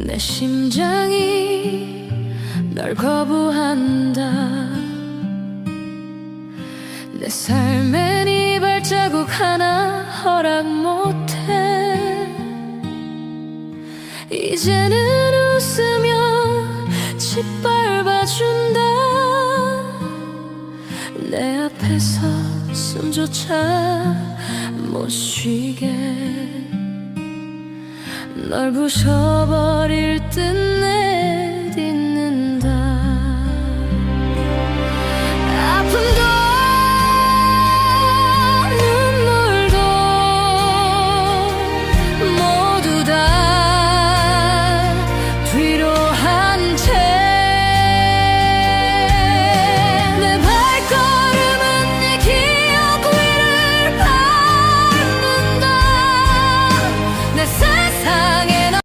내 심장이 널 거부한다. 내 삶엔 이 발자국 하나 허락 못해. 이제는 웃으며 짓밟아준다. 내 앞에서 숨조차 못 쉬게 널 부셔버릴 듯 내딛는